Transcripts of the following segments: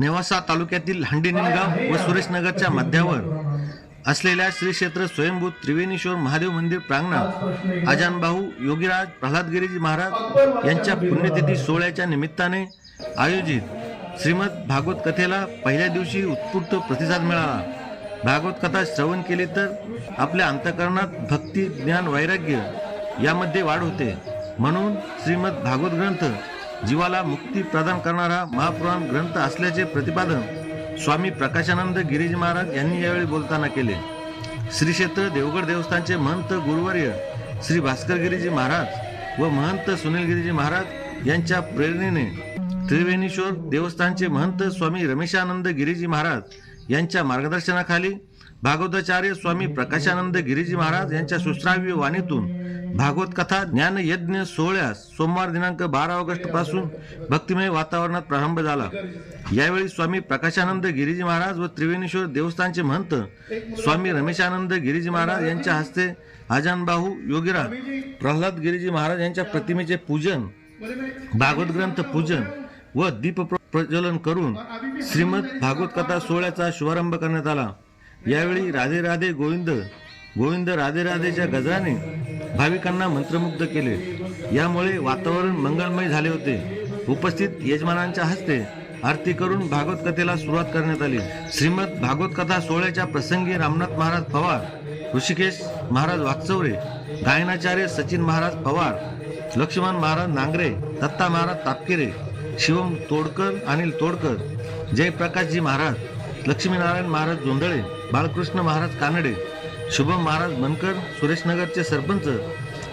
नेवासा तालुक्यातील हंडीनिनगाव व सुरेशनगरच्या मध्यावर असलेल्या श्री क्षेत्र स्वयंभूत त्रिवेणीश्वर महादेव मंदिर प्रांगणात आजानबाहू योगीराज प्रल्हादगिरीजी महाराज यांच्या पुण्यतिथी सोहळ्याच्या निमित्ताने आयोजित श्रीमद भागवत कथेला पहिल्या दिवशी उत्स्फूर्त प्रतिसाद मिळाला. भागवत कथा श्रवण केली तर आपल्या अंतकरणात भक्ती ज्ञान वैराग्य यामध्ये वाढ होते. म्हणून श्रीमद भागवत ग्रंथ जीवाला मुक्ती प्रदान करणारा महापुराण ग्रंथ असल्याचे प्रतिपादन स्वामी प्रकाशानंद गिरीजी महाराज यांनी यावेळी बोलताना केले. श्री क्षेत्र देवगड देवस्थानचे महंत गुरुवर्य श्री भास्कर गिरीजी महाराज व महंत सुनील गिरीजी महाराज यांच्या प्रेरणेने त्रिवेणीश्वर देवस्थानचे महंत स्वामी रमेशानंद गिरीजी महाराज यांच्या मार्गदर्शनाखाली भागवताचार्य स्वामी प्रकाशानंद गिरीजी महाराज यांच्या सुश्राव्य वाणीतून भागवत कथा ज्ञान यज्ञ सोहळ्यास सोमवार दिनांक बारा ऑगस्टपासून भक्तिमय वातावरणात प्रारंभ झाला. यावेळी स्वामी प्रकाशानंद गिरीजी महाराज व त्रिवेणेश्वर देवस्थानचे महंत स्वामी रमेशानंद गिरीजी महाराज यांच्या हस्ते आजानबाहू योगीराज प्रल्हाद गिरीजी महाराज यांच्या प्रतिमेचे पूजन भागवत ग्रंथ पूजन व दीप प्रज्वलन करून श्रीमद भागवत कथा सोहळ्याचा शुभारंभ करण्यात आला. यावेळी राधे राधे गोविंद गोविंद राधे राधेच्या गजराने भाविकांना मंत्रमुग्ध केले. यामुळे वातावरण मंगलमय झाले होते. उपस्थित यजमानांच्या हस्ते आरती करून भागवत कथेला सुरुवात करण्यात आली. श्रीमद भागवत कथा सोहळ्याच्या प्रसंगी रामनाथ महाराज पवार ऋषिकेश महाराज वागचौरे गायनाचार्य सचिन महाराज पवार लक्ष्मण महाराज नांगरे दत्ता महाराज तापकिरे शिवम तोडकर अनिल तोडकर जयप्रकाशजी महाराज लक्ष्मीनारायण महाराज जोंधळे बाळकृष्ण महाराज कानडे शुभम महाराज बनकर सुरेशनगरचे सरपंच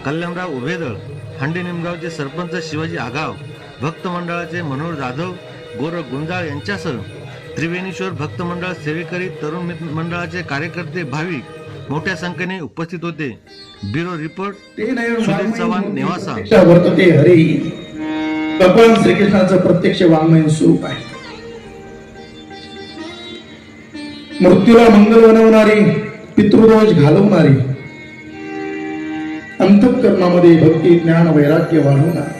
कल्याणराव उभेदळ हांडे निमगावचे सरपंच शिवाजी आगाव भक्त मंडळाचे मनोहर जाधव गोरख गुंजाळ यांच्यासह त्रिवेणीश्वर भक्त मंडळ सेवेकरी तरुण मंडळाचे कार्यकर्ते भाविक मोठ्या संख्येने उपस्थित होते. Bureau report Sunil Chavan Nevasa. प्रत्यक्ष वर्तते हरी. भगवान श्रीकृष्णाचं प्रत्यक्ष वाङ्मय स्वरूप आहे. मृत्यूला मंगल बनवणारी पितृदोष घालवणारी अंतकरणामध्ये भक्ती ज्ञान वैराग्य वाढवणारी.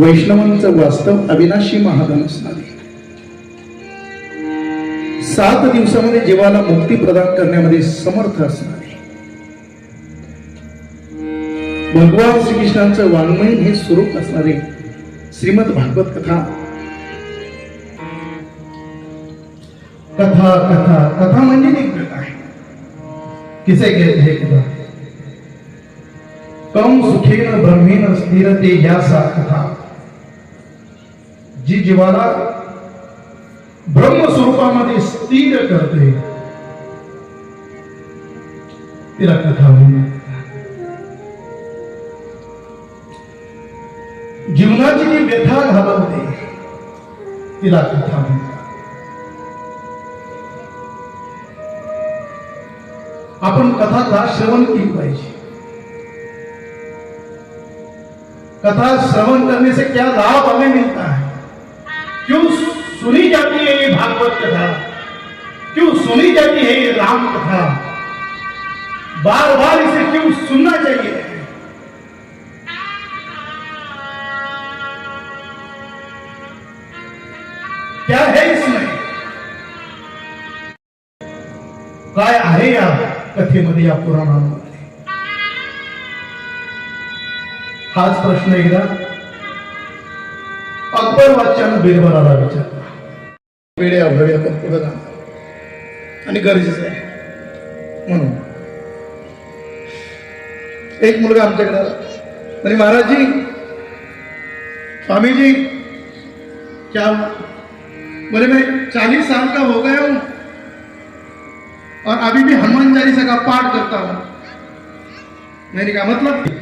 वैष्णवांचं वास्तव अविनाशी महाधन असणारी सात दिवसामध्ये जीवाला मुक्ती प्रदान करण्यामध्ये समर्थ असणारी. भगवान श्रीकृष्णांचं वाङ्मयीन हे स्वरूप असणारे श्रीमद भागवत कथा कथा कथा. कथा म्हणजे नेमकं काय किसे गेले हे कथा? कम सुखेन ब्रह्मेन स्थिरते या सा कथा. जी जीवाला ब्रह्म स्वरूपामध्ये स्थिर करते. तिला कथा म्हणतात जीवनाची जी व्यथा घालवते तिला कथा म्हणतात आपण कथा का श्रवण केली पाहिजे. कथा श्रवण करने से क्या लाभ हमें मिलता है? क्यों सुनी जाती है ये भागवत कथा? क्यों सुनी जाती है ये राम कथा? बार बार इसे क्यों सुनना चाहिए? क्या है इसमें? काय आहे या कथेमध्ये या पुराणामध्ये हाच प्रश्न एकदा. अकबर वाच्यानं बिरबराला विचारला. वेळे भव्या आपण पुढे जाणार. आणि गरजेचं आहे. म्हणून. एक मुलगा आमच्याकडे आला. म्हणजे महाराजजी स्वामीजी क्या म्हणजे मी चालीस साल का हो गया हूं. और अभी भी हनुमान चालीसा का पाठ करता हूं। मैंने कहा मतलब?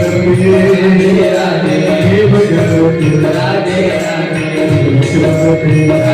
Yeah.